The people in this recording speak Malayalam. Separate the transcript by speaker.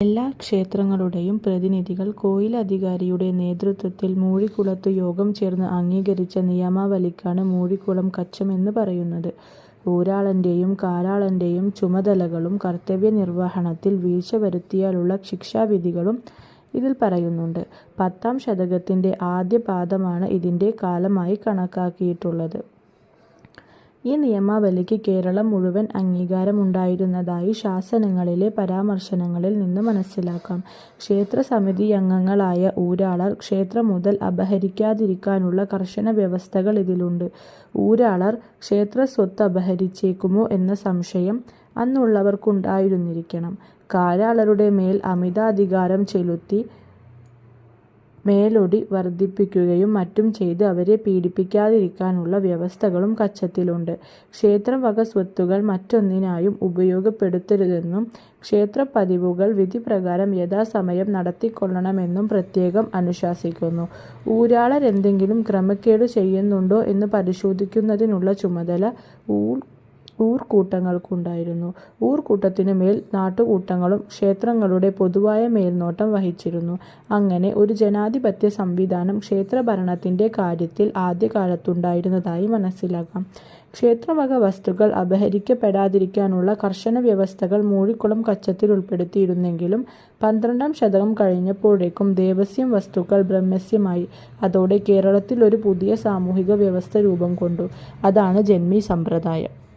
Speaker 1: എല്ലാ ക്ഷേത്രങ്ങളുടെയും പ്രതിനിധികൾ കോയിലധികാരിയുടെ നേതൃത്വത്തിൽ മൂഴിക്കുളത്ത് യോഗം ചേർന്ന് അംഗീകരിച്ച നിയമാവലിക്കാണ് മൂഴിക്കുളം കച്ചം എന്ന് പറയുന്നത്. ഊരാളന്റെയും കാരാളന്റെയും ചുമതലകളും കർത്തവ്യനിർവഹണത്തിൽ വീഴ്ച വരുത്തിയാലുള്ള ശിക്ഷാവിധികളും ഇതിൽ പറയുന്നുണ്ട്. പത്താം ശതകത്തിന്റെ ആദ്യപാദമാണ് ഇതിന്റെ കാലമായി കണക്കാക്കിയിട്ടുള്ളത്. ഈ നിയമാവലിക്ക് കേരളം മുഴുവൻ അംഗീകാരമുണ്ടായിരുന്നതായി ശാസനങ്ങളിലെ പരാമർശനങ്ങളിൽ നിന്ന് മനസ്സിലാക്കാം. ക്ഷേത്രസമിതിയംഗങ്ങളായ ഊരാളർ ക്ഷേത്രം മുതൽ അപഹരിക്കാതിരിക്കാനുള്ള കർശന വ്യവസ്ഥകൾ ഇതിലുണ്ട്. ഊരാളർ ക്ഷേത്ര സ്വത്ത് അപഹരിച്ചേക്കുമോ എന്ന സംശയം അന്നുള്ളവർക്കുണ്ടായിരുന്നിരിക്കണം. കാരാളരുടെ മേൽ അമിതാധികാരം ചെലുത്തി മേലൊടി വർദ്ധിപ്പിക്കുകയും മറ്റും ചെയ്ത് അവരെ പീഡിപ്പിക്കാതിരിക്കാനുള്ള വ്യവസ്ഥകളും കച്ചത്തിലുണ്ട്. ക്ഷേത്രം വക സ്വത്തുകൾ മറ്റൊന്നിനായും ഉപയോഗപ്പെടുത്തരുതെന്നും ക്ഷേത്രപതിവുകൾ വിധിപ്രകാരം യഥാസമയം നടത്തിക്കൊള്ളണമെന്നും പ്രത്യേകം അനുശാസിക്കുന്നു. ഊരാളരെന്തെങ്കിലും ക്രമക്കേട് ചെയ്യുന്നുണ്ടോ എന്ന് പരിശോധിക്കുന്നതിനുള്ള ചുമതല ഊർകൂട്ടങ്ങൾക്കുണ്ടായിരുന്നു. ഊർകൂട്ടത്തിനുമേൽ നാട്ടുകൂട്ടങ്ങളും ക്ഷേത്രങ്ങളുടെ പൊതുവായ മേൽനോട്ടം വഹിച്ചിരുന്നു. അങ്ങനെ ഒരു ജനാധിപത്യ സംവിധാനം ക്ഷേത്രഭരണത്തിന്റെ കാര്യത്തിൽ ആദ്യകാലത്തുണ്ടായിരുന്നതായി മനസ്സിലാക്കാം. ക്ഷേത്രവക വസ്തുക്കൾ അപഹരിക്കപ്പെടാതിരിക്കാനുള്ള കർശന വ്യവസ്ഥകൾ മൂഴിക്കുളം കച്ചത്തിൽ ഉൾപ്പെടുത്തിയിരുന്നെങ്കിലും പന്ത്രണ്ടാം ശതകം കഴിഞ്ഞപ്പോഴേക്കും ദേവസ്വം വസ്തുക്കൾ ബ്രഹ്മസ്യമായി. അതോടെ കേരളത്തിൽ ഒരു പുതിയ സാമൂഹിക വ്യവസ്ഥ രൂപം കൊണ്ടു. അതാണ് ജന്മി സമ്പ്രദായം.